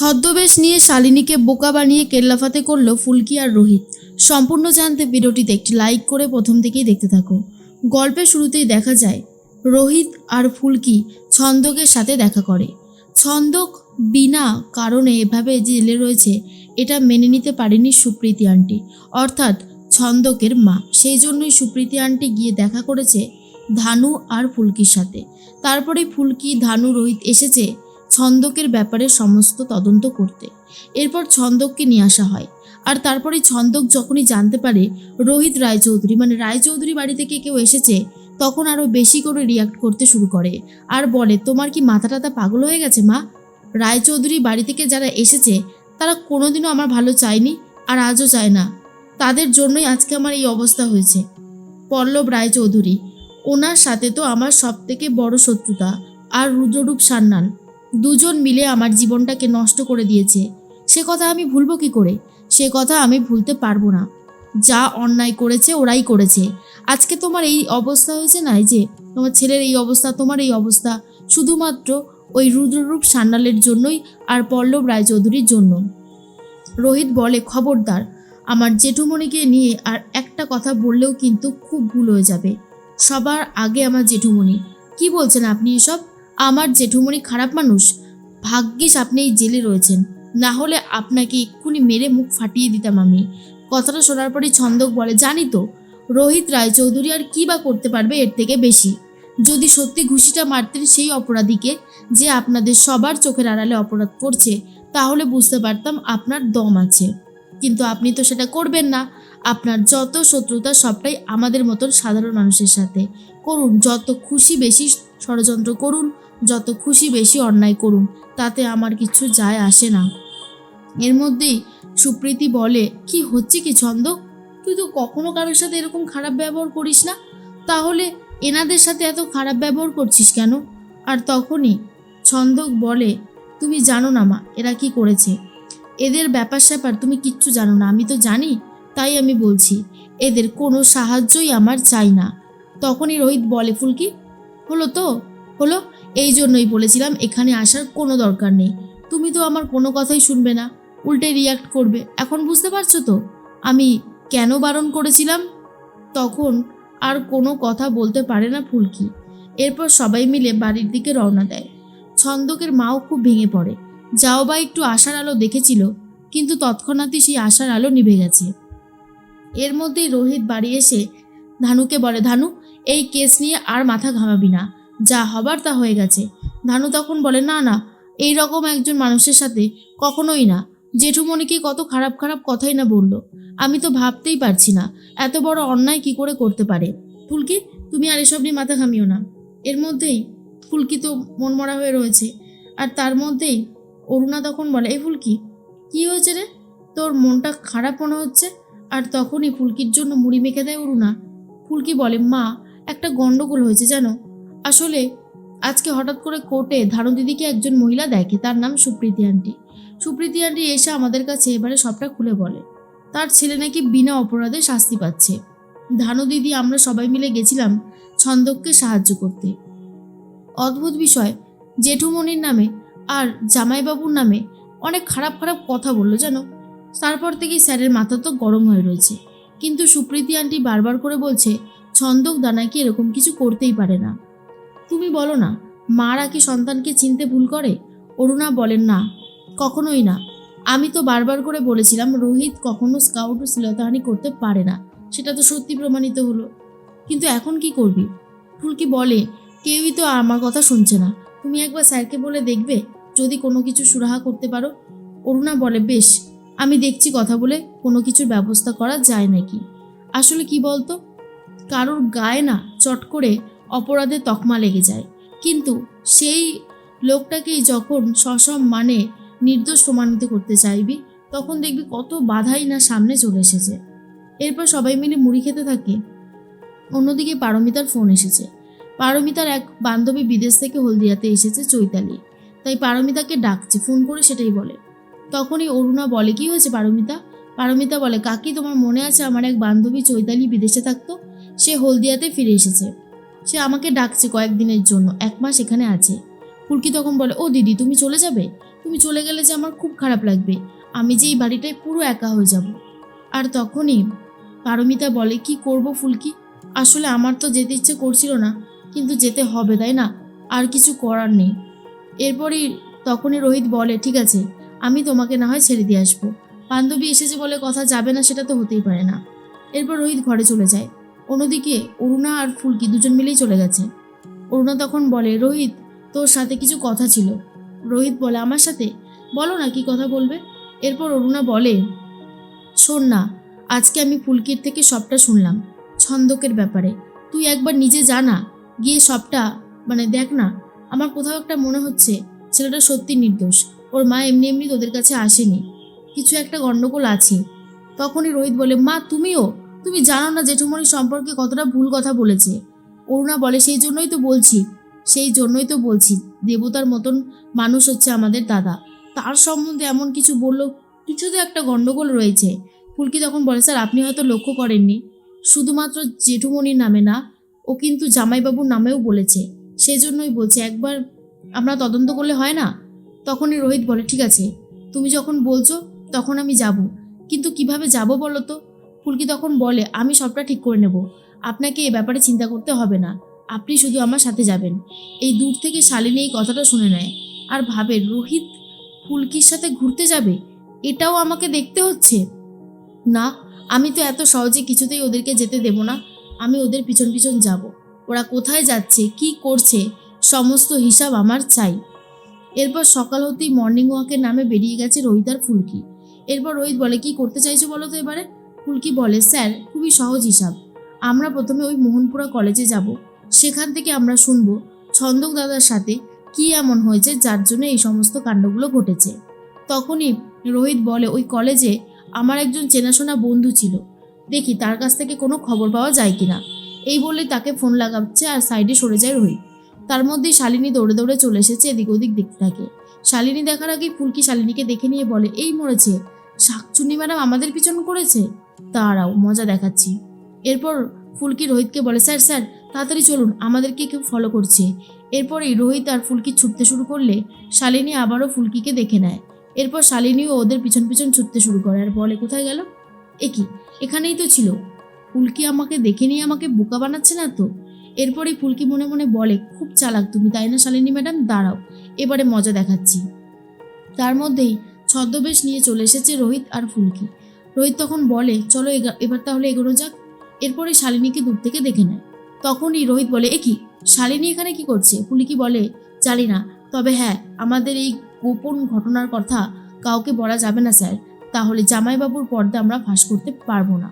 ছদ্মবেশ নিয়ে শালিনীকে বোকা বানিয়ে কেল্লাফাতে করল ফুলকি আর রোহিত। সম্পূর্ণ জানতে ভিডিওটিতে একটি লাইক করে প্রথম থেকেই দেখতে থাকো। গল্পের শুরুতেই দেখা যায়, রোহিত আর ফুলকি ছন্দকের সাথে দেখা করে। ছন্দক বিনা কারণে এভাবে জেলে রয়েছে, এটা মেনে নিতে পারেনি সুপ্রীতি আন্টি। অর্থাৎ ছন্দকের মা। সেই জন্যই সুপ্রীতি আন্টি গিয়ে দেখা করেছে ধানু আর ফুলকির সাথে। তারপরে ফুলকি, ধানু, রোহিত এসেছে ছন্দকের ব্যাপারে সমস্ত তদন্ত করতে। এরপর ছন্দককে নিয়ে আসা হয়। আর তারপরে ছন্দক যখনই জানতে পারে রোহিত রায়চৌধুরী মানে রায়চৌধুরী বাড়ি থেকে কেউ এসেছে, তখন আরও বেশি করে রিয়াক্ট করতে শুরু করে। আর বলে, তোমার কি মাথা টাথা পাগল হয়ে গেছে, মা? রায়চৌধুরী বাড়ি থেকে যারা এসেছে, তারা কোনোদিনও আমার ভালো চায়নি আর আজও চায় না। তাদের জন্যই আজকে আমার এই অবস্থা হয়েছে। পল্লব রায়চৌধুরী, ওনার সাথে তো আমার সব থেকে বড় শত্রুতা, আর রুদ্ররূপ সান্নাল দুজন মিলে আমার জীবনটাকে নষ্ট করে দিয়েছে। সে কথা আমি ভুলবো কি করে? সে কথা আমি ভুলতে পারব না। যা অন্যায় করেছে ওরাই করেছে। আজকে তোমার এই অবস্থা হয়েছে না যে, তোমার ছেলের এই অবস্থা, তোমার এই অবস্থা, শুধুমাত্র ওই রুদ্ররূপ সান্যালের জন্যই আর পল্লব রায়চৌধুরীর জন্য। রোহিত বলে, খবরদার, আমার জেঠুমণিকে নিয়ে আর একটা কথা বললেও কিন্তু খুব ভুল হয়ে যাবে। সবার আগে আমার জেঠুমণি। কি বলছেন আপনি এসব? আমার জেঠুমণি খারাপ মানুষ, ভাগ্যিস আপনি এই জেলে রয়েছেন। না হলে আপনাকে এক্ষুনি মেরে মুখ ফাটিয়ে দিতাম আমি। কথাটা শোনার পরেই ছন্দক বলে, জানি তো, রোহিত রায়চৌধুরী আর কী বা করতে পারবে এর থেকে বেশি? যদি সত্যি ঘুষিটা মারতেন সেই অপরাধীকে যে আপনাদের সবার চোখের আড়ালে অপরাধ করছে, তাহলে বুঝতে পারতাম আপনার দম আছে। কিন্তু আপনি তো সেটা করবেন না। আপনার যত শত্রুতা সবটাই আমাদের মতন সাধারণ মানুষের সাথে। করুন, যত খুশি বেশি ষড়যন্ত্র করুন যত খুশি বেশি অন্যায় করুন, তাতে আমার কিছু যায় আসে না। এর মধ্যেই সুপ্রীতি বলে, কি হচ্ছে কি ছন্দ? তুই তো কখনো কারোর সাথে এরকম খারাপ ব্যবহার করিস না। তাহলে এনাদের সাথে এত খারাপ ব্যবহার করছিস কেন? আর তখনই ছন্দক বলে, তুমি জানো না মা, এরা কি করেছে? এদের ব্যাপার স্যাপার তুমি কিচ্ছু জানো না, আমি তো জানি, তাই আমি বলছি, এদের কোনো সাহায্যই আমার চাই না। তখনই রোহিত বলে, ফুলকি, হলো তো? হলো? এই জন্যই বলেছিলাম, এখানে আসার কোনো দরকার নেই। তুমি তো আমার কোনো কথাই শুনবে না, উল্টে রিয়াক্ট করবে। এখন বুঝতে পারছ তো? আমি কেন বারণ করেছিলাম? তখন আর কোনো কথা বলতে পারে না ফুলকি। এরপর সবাই মিলে বাড়ির দিকে রওনা দেয়। ছন্দকের মাও খুব ভেঙে পড়ে। যাও বা একটু আশার আলো দেখেছিল, কিন্তু তৎক্ষণাৎই সেই আশার আলো নিভে গেছে। এর মধ্যেই রোহিত বাড়ি এসে ধানুকে বলে, ধানু, এই কেস নিয়ে আর মাথা ঘামাবি না। যা হবার তা হয়ে গেছে। ধানু তখন বলে, না না, এই রকম একজন মানুষের সাথে কখনোই না। জেঠুমণিকে কত খারাপ খারাপ কথাই না বলল। আমি তো ভাবতেই পারছি না, এত বড় অন্যায় কি করে করতে পারে। ফুলকি, তুমি আর এসব নিয়ে মাথা ঘামিও না। এর মধ্যেই ফুলকি তো মনমরা হয়ে রয়েছে। আর তার মধ্যেই অরুণা তখন বলে এই ফুলকি, কী হয়েছে রে? তোর মনটা খারাপ মনে হচ্ছে? আর তখনই ফুলকির জন্য মুড়ি মেখে দেয় অরুণা। ফুলকি বলে, মা, একটা গন্ডগোল হয়েছে, জানো? আসলে আজকে হঠাৎ করে কোর্টে ধারণ দিদিকে একজন মহিলা দেখে, তার নাম সুপ্রীতি আন্টি। সুপ্রীতি আন্টি এসে আমাদের কাছে এবারে সবটা খুলে বলে। তার ছেলে নাকি বিনা অপরাধে শাস্তি পাচ্ছে। ধানু দিদি, আমরা সবাই মিলে গেছিলাম ছন্দককে সাহায্য করতে। অদ্ভুত বিষয়, জেঠুমণির নামে আর জামাইবাবুর নামে অনেক খারাপ খারাপ কথা বলল যেন। তারপর থেকেই স্যারের মাথা তো গরম হয়ে রয়েছে। কিন্তু সুপ্রীতি আন্টি বারবার করে বলছে, ছন্দক দানাকে এরকম কিছু করতেই পারে না। তুমি বলো না মারা কি সন্তানকে চিনতে ভুল করে? অরুণা বলেন না, কখনোই না। আমি তো বারবার করে বলেছিলাম, রোহিত কখনো স্কাউট ও শ্লীলতাহানি করতে পারে না। সেটা তো সত্যি প্রমাণিত হলো। কিন্তু এখন কি করবি? ফুলকি বলে, কেউই তো আমার কথা শুনছে না। তুমি একবার স্যারকে বলে দেখবে, যদি কোনো কিছু সুরাহা করতে পারো? অরুণা বলে, বেশ, আমি দেখছি কথা বলে কোনো কিছুর ব্যবস্থা করা যায় নাকি? আসলে কি বলতো? কারোর গায়ে না চট করে অপরাধের তকমা লেগে যায়। কিন্তু সেই লোকটাকেই যখন সসম মানে নির্দোষ প্রমাণিত করতে চাইবি, তখন দেখবি কত বাধাই না সামনে চলে এসেছে। এরপর সবাই মিলে মুড়ি খেতে থাকে। অন্যদিকে পারমিতার ফোন এসেছে। পারমিতার এক বান্ধবী বিদেশ থেকে হলদিয়াতে এসেছে চৈতালি। তাই পারমিতাকে ডাকছে, ফোন করে সেটাই বলে। তখনই অরুণা বলে, কি হয়েছে পারমিতা? পারমিতা বলে, কাকি, তোমার মনে আছে আমার এক বান্ধবী চৈতালি বিদেশে থাকতো? সে হলদিয়াতে ফিরে এসেছে। সে আমাকে ডাকছে কয়েকদিনের জন্য, এক মাস এখানে আছে। ফুলকি তখন বলে, ও দিদি, তুমি চলে যাবে? তুমি চলে গেলে যে আমার খুব খারাপ লাগবে। আমি যে এই বাড়িটায় পুরো একা হয়ে যাব। আর তখনই পারমিতা বলে, কি করব ফুলকি? আসলে আমার তো যেতে ইচ্ছে করছিল না, কিন্তু যেতে হবে, তাই না? আর কিছু করার নেই। এরপরই তখনই রোহিত বলে, ঠিক আছে, আমি তোমাকে না হয় ছেড়ে দিয়ে আসব। বান্ধবী এসেছে বলে কথা যাবে না, সেটা তো হতেই পারে না। এরপর রোহিত ঘরে চলে যায়। অন্যদিকে অরুণা আর ফুলকি দুজন মিলেই চলে গেছে। অরুণা তখন বলে, রোহিত, তোর সাথে কিছু কথা ছিল। রোহিত বলে, আমার সাথে? বলো না কি কথা বলবে? এরপর অরুণা বলে, শোন না, আজকে আমি ফুলকির থেকে সবটা শুনলাম, ছন্দকের ব্যাপারে। তুই একবার নিজে জানা গিয়ে সবটা মানে দেখ না, আমার কোথাও একটা মনে হচ্ছে, ছেলেটা সত্যি নির্দোষ। ওর মা এমনি এমনি তোদের কাছে আসেনি। কিছু একটা গণ্ডগোল আছে। তখনই রোহিত বলে, মা, তুমিও? তুমি জানো না জেঠুমণি সম্পর্কে কতটা ভুল কথা বলেছে। অরুণা বলে, সেই জন্যই তো বলছি, সেই জন্যই তো বলছি, দেবতার মতন মানুষ হচ্ছে আমাদের দাদা। তার সম্বন্ধে এমন কিছু বলল, কিছু তো একটা গণ্ডগোল রয়েছে। ফুলকি তখন বলে, স্যার, আপনি হয়তো লক্ষ্য করেননি। শুধুমাত্র জেঠুমণির নামে না, ও কিন্তু জামাইবাবুর নামেও বলেছে। সেই জন্যই বলছে, একবার আমরা তদন্ত করলে হয় না? তখনই রোহিত বলে, ঠিক আছে, তুমি যখন বলছো, তখন আমি যাব। কিন্তু কীভাবে যাব বলো তো? ফুলকি তখন বলে, আমি সবটা ঠিক করে নেব। আপনাকে এ ব্যাপারে চিন্তা করতে হবে না। আপনি শুধু আমার সাথে যাবেন। এই দূর থেকে শালিনী এই কথাটা শুনে নেয়। আর ভাবে, রোহিত ফুলকির সাথে ঘুরতে যাবে? এটাও আমাকে দেখতে হচ্ছে? না, আমি তো এত সহজে কিছুতেই ওদেরকে যেতে দেব না। আমি ওদের পিছন পিছন যাব। ওরা কোথায় যাচ্ছে, কি করছে, সমস্ত হিসাব আমার চাই। এরপর সকাল হতেই মর্নিং ওয়াকের নামে বেরিয়ে গেছে রোহিত আর ফুলকি। এরপর রোহিত বলে, কি করতে চাইছো বলো তো এবারে? ফুলকি বলে, স্যার, খুবই সহজ হিসাব। আমরা প্রথমে ওই মোহনপুরা কলেজে যাব। সেখান থেকে আমরা শুনব ছন্দক দাদার সাথে কি এমন হয়েছে যার জন্য এই সমস্ত কাণ্ডগুলো ঘটেছে। তখনই রোহিত বলে, ওই কলেজে আমার একজন চেনাশোনা বন্ধু ছিল। দেখি তার কাছ থেকে কোনো খবর পাওয়া যায় কিনা? এই বলে তাকে ফোন লাগাচ্ছে আর সাইডে সরে যায় রোহিত। তার মধ্যেই শালিনী দৌড়ে দৌড়ে চলে এসেছে এদিক ওদিক দেখতে। থাকে শালিনী দেখার আগেই ফুলকি শালিনীকে দেখে নিয়ে বলে, এই মরেছে। শাকচুন্নি ম্যাডাম আমাদের পিছন করেছে? তারাও মজা দেখাচ্ছি। এরপর ফুলকি রোহিতকে বলে, স্যার স্যার, তাড়াতাড়ি চলুন, আমাদেরকে কেউ ফলো করছে। এরপরেই রোহিত আর ফুলকি ছুটতে শুরু করলে শালিনী আবারও ফুলকিকে দেখে নেয়। এরপর শালিনীও ওদের পিছন পিছন ছুটতে শুরু করে, আর বলে কোথায় গেল? এ কি, এখানেই তো ছিল। ফুলকি আমাকে দেখে নিয়ে আমাকে বোকা বানাচ্ছে না তো? এরপরেই ফুলকি মনে মনে বলে, খুব চালাক তুমি, তাই না শালিনী ম্যাডাম? দাঁড়াও, এবারে মজা দেখাচ্ছি। তার মধ্যেই ছদ্মবেশ নিয়ে চলে এসেছে রোহিত আর ফুলকি। রোহিত তখন বলে, চলো এবার তাহলে এগোনো যাক। এরপরে শালিনীকে দূর থেকে দেখে নেয়। তখনই রোহিত বলে, এ কি? শালিনী এখানে কি করছে? পুলিকি বলে, জানি না। তবে হ্যাঁ আমাদের এই গোপন ঘটনার কথা কাউকে বলা যাবে না, স্যার। তাহলে জামাইবাবুর পর্দা আমরা ফাঁস করতে পারব না।